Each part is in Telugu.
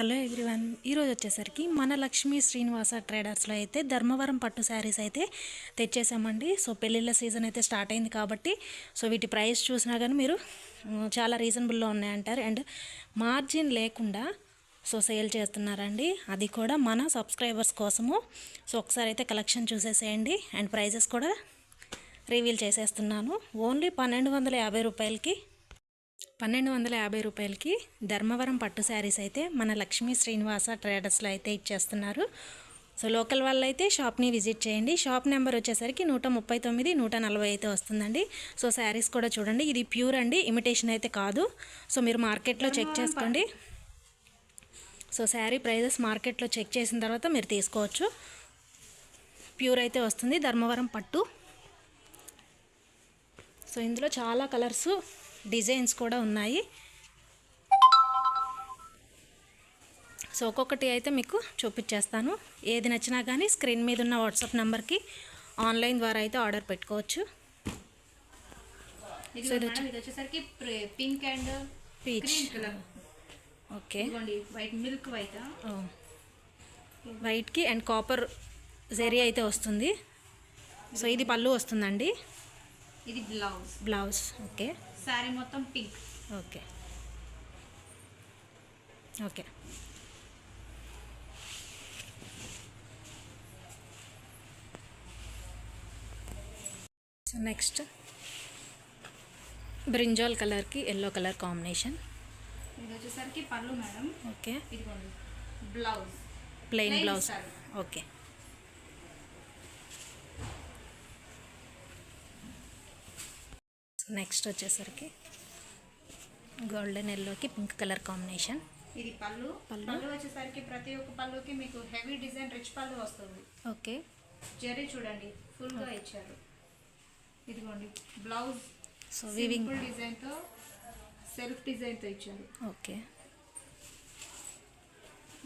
Hello everyone. ఈరోజు వచ్చేసరికి మన లక్ష్మీ శ్రీనివాస ట్రేడర్స్లో అయితే ధర్మవరం పట్టు శారీస్ అయితే తెచ్చేసామండి. సో పెళ్ళిళ్ళ సీజన్ అయితే స్టార్ట్ అయింది కాబట్టి సో వీటి ప్రైస్ చూసినా కానీ మీరు చాలా రీజనబుల్లో ఉన్నాయంటారు. అండ్ మార్జిన్ లేకుండా సో సేల్ చేస్తున్నారండి. అది కూడా మన సబ్స్క్రైబర్స్ కోసము. సో ఒకసారి అయితే కలెక్షన్ చూసేసేయండి. అండ్ ప్రైజెస్ కూడా రివీల్ చేసేస్తున్నాను. ఓన్లీ పన్నెండు వందల యాభై రూపాయలకి పన్నెండు వందల యాభై రూపాయలకి ధర్మవరం పట్టు శారీస్ అయితే మన లక్ష్మీ శ్రీనివాస ట్రేడర్స్లో అయితే ఇచ్చేస్తున్నారు. సో లోకల్ వాళ్ళు అయితే షాప్ని విజిట్ చేయండి. షాప్ నెంబర్ వచ్చేసరికి నూట ముప్పై తొమ్మిది నూట నలభై అయితే వస్తుందండి. సో శారీస్ కూడా చూడండి. ఇది ప్యూర్ అండి ఇమిటేషన్ అయితే కాదు. సో మీరు మార్కెట్లో చెక్ చేసుకోండి. సో శారీ ప్రైజెస్ మార్కెట్లో చెక్ చేసిన తర్వాత మీరు తీసుకోవచ్చు. ప్యూర్ అయితే వస్తుంది ధర్మవరం పట్టు. సో ఇందులో చాలా కలర్స్ డిజైన్స్ కూడా ఉన్నాయి. సో ఒక్కొక్కటి అయితే మీకు చూపించేస్తాను. ఏది నచ్చినా కానీ స్క్రీన్ మీద ఉన్న వాట్సాప్ నెంబర్కి ఆన్లైన్ ద్వారా అయితే ఆర్డర్ పెట్టుకోవచ్చు. సో ఇది వచ్చేసరికి pink and peach. Okay. White milk white. వైట్కి and copper zari అయితే వస్తుంది. సో ఇది పళ్ళు వస్తుందండి. ఇది బ్లౌజ్. Blouse okay. శారీ మొత్తం pink. Okay. Okay. So next brinjal కలర్కి ఎల్లో కలర్ కాంబినేషన్ ఇది వచ్చేసరికి పళ్ళు మేడం. ఓకే ఇదిగోండి. Blouse plain blouse. Okay next వచ్చేసరికి గోల్డెన్ ఎల్లోకి పింక్ కలర్ కాంబినేషన్. ఇది పళ్ళు. పళ్ళు. వచ్చేసరికి ప్రతి ఒక్క పళ్ళుకి మీకు హెవీ డిజైన్ రిచ్ పళ్ళు వస్తుంది. ఓకే. జరీ చూడండి ఫుల్గా ఇచ్చారు. ఇదిగోండి బ్లౌజ్ సో వివింగ్ సింపుల్ డిజైన్తో సెల్ఫ్ డిజైన్తో ఇచ్చారు. ఓకే.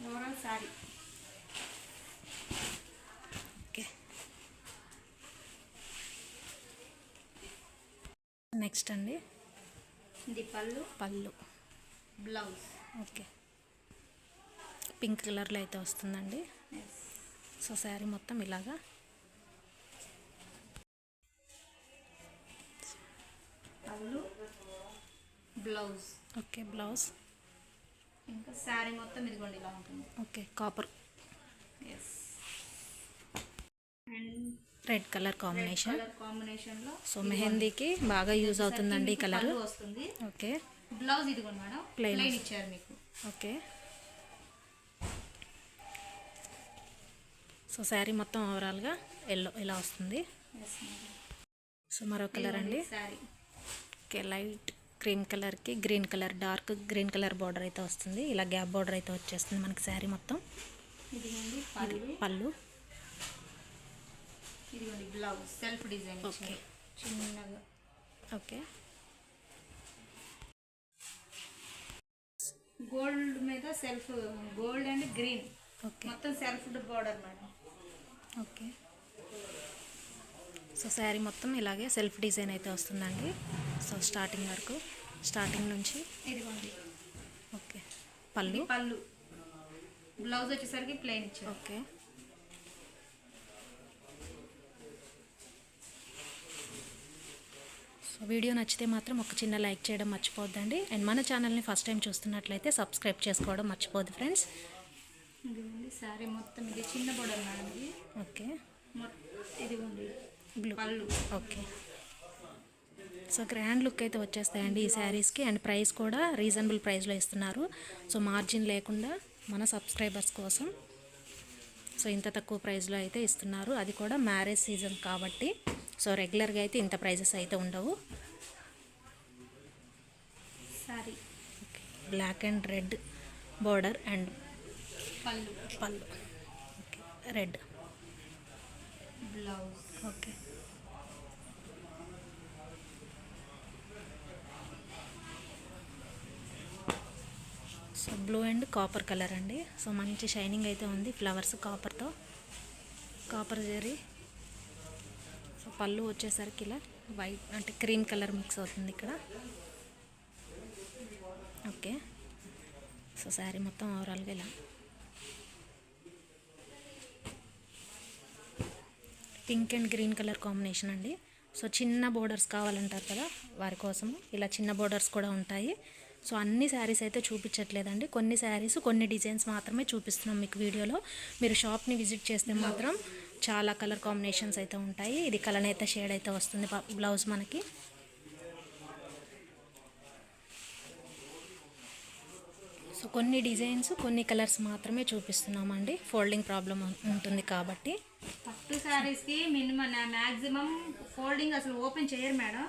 ఓవరాల్ శారీ నెక్స్ట్ అండి? ఇది పళ్ళు. పళ్ళు. బ్లౌజ్. ఓకే. పింక్ కలర్లో అయితే వస్తుందండి. సో శారీ మొత్తం ఇలాగా. పళ్ళు బ్లౌజ్. Okay blouse. ఇంకా శారీ మొత్తం ఇదిగోండి ఇలా ఉంటుంది. Okay copper. Yes and red colour combination so మెహందీకి బాగా యూజ్ అవుతుందండి ఈ కలర్ వస్తుంది. ఓకే బ్లౌజ్ ఇదిగోండి మేడం. ప్లెయిన్ ఇచ్చారు మీకు. ఓకే సో శారీ మొత్తం ఓవరాల్గా ఎల్లో ఇలా వస్తుంది. సో మరో కలర్ అండి. ఓకే లైట్ క్రీమ్ కలర్కి green colour dark green colour border అయితే వస్తుంది. ఇలా గ్యాప్ బార్డర్ అయితే వచ్చేస్తుంది మనకి శారీ మొత్తం. పళ్ళు. ఇదిగోండి బ్లౌజ్ సెల్ఫ్ డిజైన్ చిన్నగా. ఓకే. గోల్డ్ మీద self gold and green okay. మొత్తం self border madam okay. So saree మొత్తం ఇలాగే సెల్ఫ్ డిజైన్ అయితే వస్తుందండి. సో స్టార్టింగ్ వరకు స్టార్టింగ్ నుంచి. ఇదిగోండి. ఓకే. పళ్ళు? పళ్ళు. బ్లౌజ్ వచ్చేసరికి ప్లెయిన్ ఓకే. సో వీడియో నచ్చితే మాత్రం ఒక చిన్న లైక్ చేయడం మర్చిపోద్దండి. అండ్ మన ఛానల్ని ఫస్ట్ టైం చూస్తున్నట్లయితే సబ్స్క్రైబ్ చేసుకోవడం మర్చిపోద్దు ఫ్రెండ్స్. ఇదిగోండి శారీ మొత్తం ఇది చిన్న బోర్డర్ మేడం ఇది ఓకే ఇదిగోండి బ్లూ పళ్ళు. ఓకే. సో గ్రాండ్ లుక్ అయితే వచ్చేస్తాయండి ఈ శారీస్కి. అండ్ ప్రైస్ కూడా రీజనబుల్ ప్రైస్లో ఇస్తున్నారు. సో మార్జిన్ లేకుండా మన సబ్స్క్రైబర్స్ కోసం. సో ఇంత తక్కువ ప్రైస్లో అయితే ఇస్తున్నారు. అది కూడా మ్యారేజ్ సీజన్ కాబట్టి. సో రెగ్యులర్గా అయితే ఇంత ప్రైజెస్ అయితే ఉండవు. Saree black and red border and పళ్ళు. పళ్ళు. Okay. Red. Blouse. Okay. So blue and copper colour అండి. సో మంచి షైనింగ్ అయితే ఉంది ఫ్లవర్స్ కాపర్తో. కాపర్ జరీ. సో పళ్ళు వచ్చేసరికి ఇలా వైట్ అంటే క్రీమ్ కలర్ మిక్స్ అవుతుంది ఇక్కడ. ఓకే. సో శారీ మొత్తం ఓవరాల్గా ఇలా. Pink and green colour combination అండి. సో చిన్న బోర్డర్స్ కావాలంటారు కదా వారి కోసము. ఇలా చిన్న బోర్డర్స్ కూడా ఉంటాయి. సో అన్ని శారీస్ అయితే చూపించట్లేదండి. కొన్ని శారీస్ కొన్ని డిజైన్స్ మాత్రమే చూపిస్తున్నాం మీకు వీడియోలో. మీరు షాప్ని విజిట్ చేస్తే మాత్రం చాలా కలర్ కాంబినేషన్స్ అయితే ఉంటాయి. ఇది కలనేత షేడ్ అయితే వస్తుంది బ్లౌజ్ మనకి. సో కొన్ని డిజైన్స్ కొన్ని కలర్స్ మాత్రమే చూపిస్తున్నామండి. ఫోల్డింగ్ ప్రాబ్లం ఉంటుంది కాబట్టి. పట్టు శారీస్కి మినిమం మాక్సిమం ఫోల్డింగ్ అసలు ఓపెన్ చేయరు మేడం.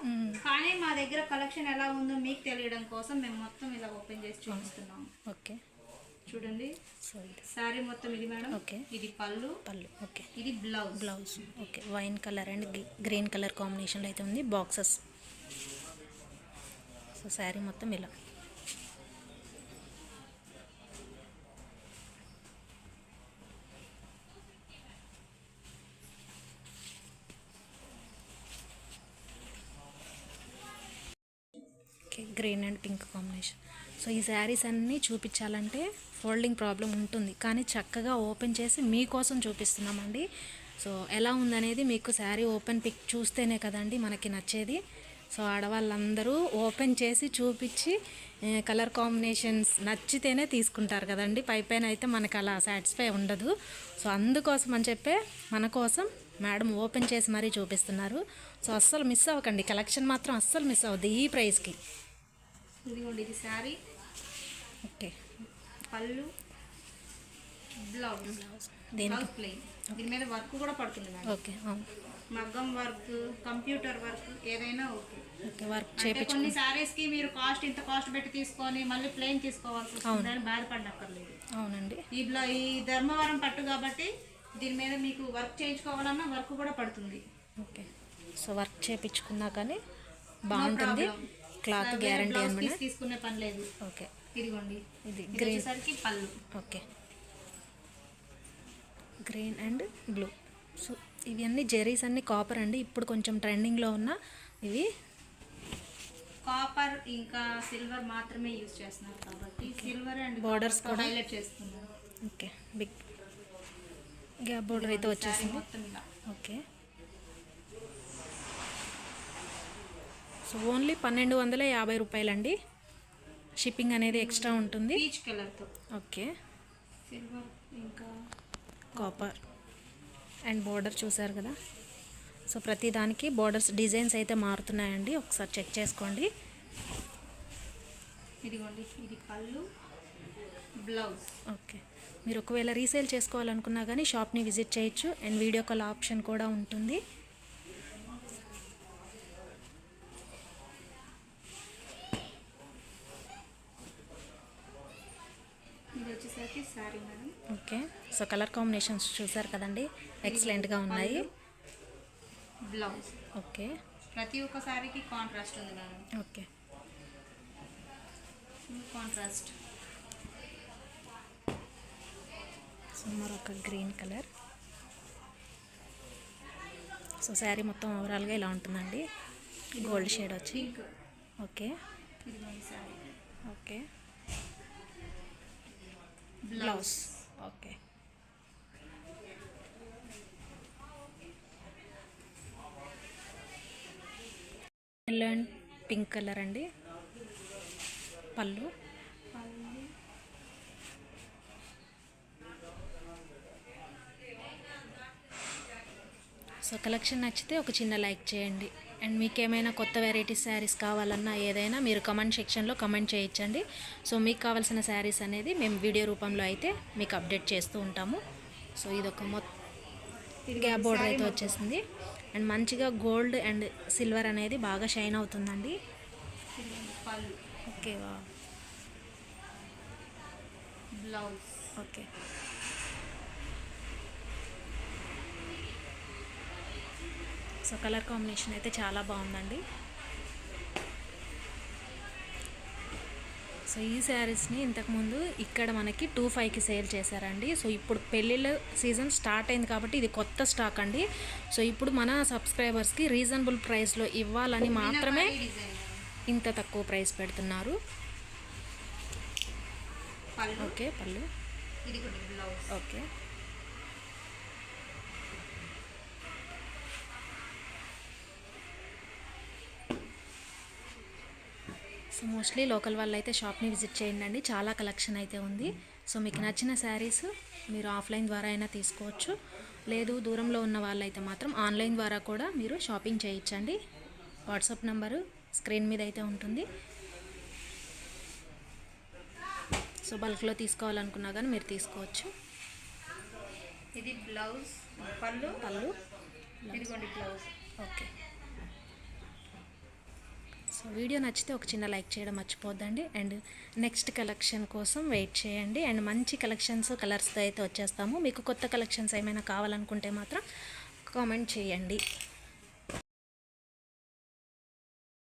కానీ మా దగ్గర కలెక్షన్ ఎలా ఉందో మీకు తెలియడం కోసం మేము మొత్తం ఇలా ఓపెన్ చేసి చూపిస్తున్నాం ఓకే. చూడండి. సో ఇది శారీ మొత్తం ఇది మేడం. ఓకే. ఇది పళ్ళు. పళ్ళు. ఓకే ఇది blouse blouse okay wine colour and green colour కాంబినేషన్లో అయితే ఉంది. బాక్సెస్ సో శారీ మొత్తం ఇలా. Okay green and pink combination so ఈ శారీస్ అన్నీ చూపించాలంటే ఫోల్డింగ్ ప్రాబ్లం ఉంటుంది. కానీ చక్కగా ఓపెన్ చేసి మీకోసం చూపిస్తున్నామండి. సో ఎలా ఉందనేది మీకు శారీ ఓపెన్ పిక్ చూస్తేనే కదండి మనకి నచ్చేది. సో ఆడవాళ్ళందరూ ఓపెన్ చేసి చూపించి కలర్ కాంబినేషన్స్ నచ్చితేనే తీసుకుంటారు కదండి. పై పైన అయితే మనకు అలా సాటిస్ఫై ఉండదు. సో అందుకోసం అని చెప్పే మన కోసం మేడం ఓపెన్ చేసి మరీ చూపిస్తున్నారు. సో అస్సలు మిస్ అవ్వకండి. కలెక్షన్ మాత్రం అస్సలు మిస్ అవ్వద్దు ఈ ప్రైస్కి. ఇదిగోండి ఇది శారీ. ఓకే. పళ్ళు బ్లౌజ్ బ్లౌజ్ ప్లెయిన్. దీని మీద వర్క్ కూడా పడుతుంది మేడం ఓకే అవును. మగ్గం వర్క్ కంప్యూటర్ వర్క్ ఏదైనా ఓకే. ఓకే వర్క్ చేపించు కొన్ని సారీస్కి మీరు కాస్ట్ ఇంత కాస్ట్ పెట్టి తీసుకొని మళ్ళీ ప్లెయిన్ తీసుకోవాల్సి వస్తుంది అని బాధపడక్కర్లేదు అవునండి. ఈ బ్లా ఈ ధర్మవరం పట్టు కాబట్టి దీని మీద మీకు వర్క్ చేయించుకోవాలన్నా వర్క్ కూడా పడుతుంది. ఓకే. సో వర్క్ చేపించుకున్నా కానీ బాగుంటుంది. క్లాత్ గ్యారంటీ అనమాట తీసుకునే పని లేదు. ఓకే. ఇదిగోండి. ఇది ఇది గ్రీన్. వచ్చేసరికి పళ్ళు. Okay. Green and blue. So ఇవి అన్ని జెరీస్ అన్ని కాపర్ అండి. ఇప్పుడు కొంచెం ట్రెండింగ్లో ఉన్న ఇవి. కాపర్ ఇంకా సిల్వర్ మాత్రమే యూజ్ చేస్తున్నారు కాబట్టి సిల్వర్ అండ్తో కూడా? హైలైట్ చేస్తున్నారు. ఓకే. బిగ్ గ్యాప్ బోర్డర్ అయితే వచ్చేసింది. మొత్తం ఇలా. ఓకే. సో ఓన్లీ పన్నెండు వందల యాభై రూపాయలండి. షిప్పింగ్ అనేది ఎక్స్ట్రా ఉంటుంది. Peach okay. సిల్వర్ ఇంకా కాపర్ అండ్ బోర్డర్ చూసారు కదా? సో ప్రతి దానికి బోర్డర్స్ డిజైన్స్ అయితే మారుతున్నాయండి. ఒకసారి చెక్ చేసుకోండి. ఇదిగోండి ఇది పళ్ళు బ్లౌజ్ ఓకే. మీరు ఒకవేళ రీసేల్ చేసుకోవాలనుకున్నా కానీ షాప్ని విజిట్ చేయొచ్చు. అండ్ వీడియో కాల్ ఆప్షన్ కూడా ఉంటుంది ఇది వచ్చేసరికి sari madam. Okay. So colour combinations చూసారు కదండి. ఎక్సలెంట్గా ఉన్నాయి. Blouse okay. ప్రతి ఒక్క శారీకి కాంట్రాస్ట్ ఉంది మేడం. ఓకే. కాంట్రాస్ట్ సో మరొక గ్రీన్ కలర్ సో శారీ మొత్తం ఓవరాల్గా ఇలా ఉంటుందండి. గోల్డ్ షేడ్ వచ్చి. Okay. Okay. Blouse okay yellow and pink colour అండి. పళ్ళు. సో కలెక్షన్ నచ్చితే ఒక చిన్న లైక్ చేయండి. అండ్ మీకు ఏమైనా కొత్త వెరైటీస్ శారీస్ కావాలన్నా ఏదైనా మీరు కమెంట్ సెక్షన్లో కమెంట్ చేయొచ్చండి. సో మీకు కావాల్సిన శారీస్ అనేది మేము వీడియో రూపంలో అయితే మీకు అప్డేట్ చేస్తూ ఉంటాము. సో ఇదొక మొత్తం గ్యాప్ బోర్డర్ అయితే వచ్చేసింది. అండ్ మంచిగా గోల్డ్ అండ్ సిల్వర్ అనేది బాగా షైన్ అవుతుందండి. Okay blouse. Okay. So colour combination అయితే చాలా బాగుందండి. సో ఈ శారీస్ని ఇంతకుముందు ఇక్కడ మనకి టూ ఫైవ్కి సేల్ చేశారండి. సో ఇప్పుడు పెళ్ళిళ్ళ సీజన్ స్టార్ట్ అయింది కాబట్టి ఇది కొత్త స్టాక్ అండి. సో ఇప్పుడు మన సబ్స్క్రైబర్స్కి రీజనబుల్ ప్రైస్లో ఇవ్వాలని మాత్రమే ఇంత తక్కువ ప్రైస్ పెడుతున్నారు. ఓకే పళ్ళు. ఓకే. సో మోస్ట్లీ లోకల్ వాళ్ళు అయితే షాప్ని విజిట్ చేయండి అండి చాలా కలెక్షన్ అయితే ఉంది. సో మీకు నచ్చిన శారీస్ మీరు ఆఫ్లైన్ ద్వారా అయినా తీసుకోవచ్చు. లేదు దూరంలో ఉన్న వాళ్ళైతే మాత్రం ఆన్లైన్ ద్వారా కూడా మీరు షాపింగ్ చేయించండి వాట్సాప్ నంబరు స్క్రీన్ మీద అయితే ఉంటుంది. సో బల్క్లో తీసుకోవాలనుకున్నా కానీ మీరు తీసుకోవచ్చు. ఇది బ్లౌజ్ పళ్ళు. పళ్ళు. ఇదిగోండి బ్లౌజ్ ఓకే సో వీడియో నచ్చితే ఒక చిన్న లైక్ చేయడం మర్చిపోద్దండి. అండ్ నెక్స్ట్ కలెక్షన్ కోసం వెయిట్ చేయండి. అండ్ మంచి కలెక్షన్స్ కలర్స్తో అయితే వచ్చేస్తాము. మీకు కొత్త కలెక్షన్స్ ఏమైనా కావాలనుకుంటే మాత్రం కామెంట్ చేయండి.